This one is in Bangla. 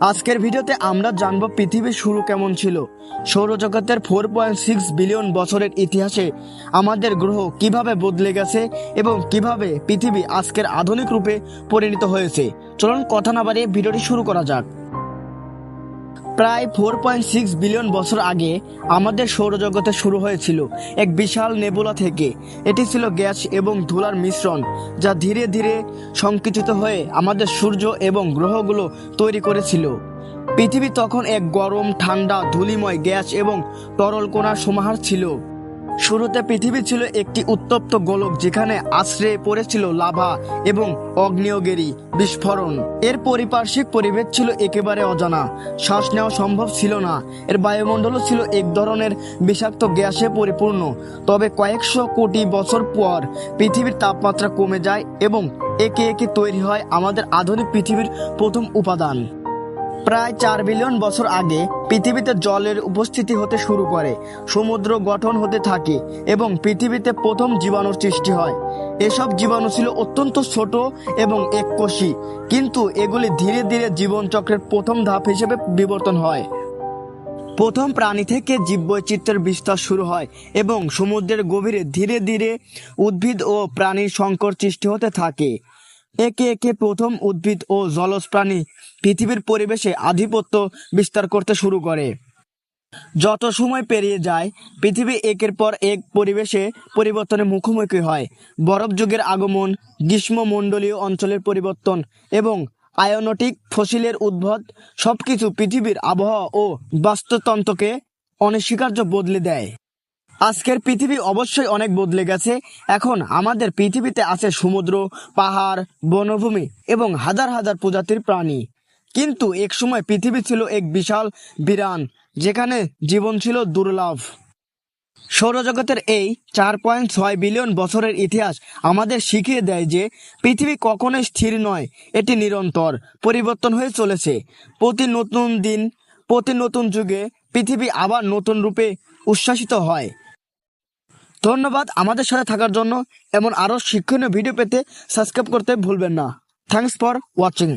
আজকের ভিডিওতে আমরা জানব পৃথিবীর শুরু কেমন ছিল। সৌরজগতের ফোর পয়েন্ট সিক্স বিলিয়ন বছরের ইতিহাসে আমাদের গ্রহ কীভাবে বদলে গেছে এবং কীভাবে পৃথিবী আজকের আধুনিক রূপে পরিণত হয়েছে। চলুন কথা না বাড়িয়ে ভিডিওটি শুরু করা যাক। প্রায় ফোর পয়েন্ট সিক্স বিলিয়ন বছর আগে আমাদের সৌরজগতে শুরু হয়েছিল এক বিশাল নেবুলা থেকে। এটি ছিল গ্যাস এবং ধুলার মিশ্রণ যা ধীরে ধীরে সংকুচিত হয়ে আমাদের সূর্য এবং গ্রহগুলো তৈরি করেছিল। পৃথিবী তখন এক গরম, ঠান্ডা, ধুলিময় গ্যাস এবং তরল কোনার সমাহার ছিল। শুরুতে পৃথিবী ছিল একটি উত্তপ্ত গোলক যেখানে আশ্রে পড়েছিল লাভা এবং অগ্নেয়গিরি বিস্ফোরণ। এর পরিপার্শ্বিক পরিবেশ ছিল একেবারে অজানা। শ্বাস নেওয়া সম্ভব ছিল না। এর বায়ুমণ্ডলও ছিল এক ধরনের বিষাক্ত গ্যাসে পরিপূর্ণ। তবে কয়েকশো কোটি বছর পর পৃথিবীর তাপমাত্রা কমে যায় এবং একে একে তৈরি হয় আমাদের আধুনিক পৃথিবীর প্রথম উপাদান। প্রায় চার বিলিয়ন বছর আগে পৃথিবীতে জলের উপস্থিতি হতে শুরু করে, সমুদ্র গঠন হতে থাকে এবং পৃথিবীতে প্রথম জীবাণুর সৃষ্টি হয়। এসব জীবাণু ছিল অত্যন্ত ছোট এবং এককোষী, কিন্তু এগুলি ধীরে ধীরে জীবনচক্রের প্রথম ধাপ হিসেবে বিবর্তন হয়। প্রথম প্রাণী থেকে জীববৈচিত্র্যের বিস্তার শুরু হয় এবং সমুদ্রের গভীরে ধীরে ধীরে উদ্ভিদ ও প্রাণীর সংকট সৃষ্টি হতে থাকে। একে একে প্রথম উদ্ভিদ ও জলজ প্রাণী পৃথিবীর পরিবেশে আধিপত্য বিস্তার করতে শুরু করে। যত সময় পেরিয়ে যায়, পৃথিবী একের পর এক পরিবেশে পরিবর্তনের মুখোমুখি হয়। বরফ যুগের আগমন, গ্রীষ্মমণ্ডলীয় অঞ্চলের পরিবর্তন এবং আয়োনটিক ফসিলের উদ্ভব সবকিছু পৃথিবীর আবহাওয়া ও বাস্তুতন্ত্রকে অনস্বীকার্য বদলে দেয়। আজকের পৃথিবী অবশ্যই অনেক বদলে গেছে। এখন আমাদের পৃথিবীতে আছে সমুদ্র, পাহাড়, বনভূমি এবং হাজার হাজার প্রজাতির প্রাণী। কিন্তু এক সময় পৃথিবী ছিল এক বিশাল বিরান, যেখানে জীবন ছিল দুর্লভ। সৌরজগতের এই চার পয়েন্ট ছয় বিলিয়ন বছরের ইতিহাস আমাদের শিখিয়ে দেয় যে পৃথিবী কখনোই স্থির নয়, এটি নিরন্তর পরিবর্তন হয়ে চলেছে। প্রতি নতুন দিন, প্রতি নতুন যুগে পৃথিবী আবার নতুন রূপে উচ্ছ্বাসিত হয়। ধন্যবাদ আমাদের সাথে থাকার জন্য এমন আরও শিক্ষণীয় ভিডিও পেতে সাবস্ক্রাইব করতে ভুলবেন না। Thanks for watching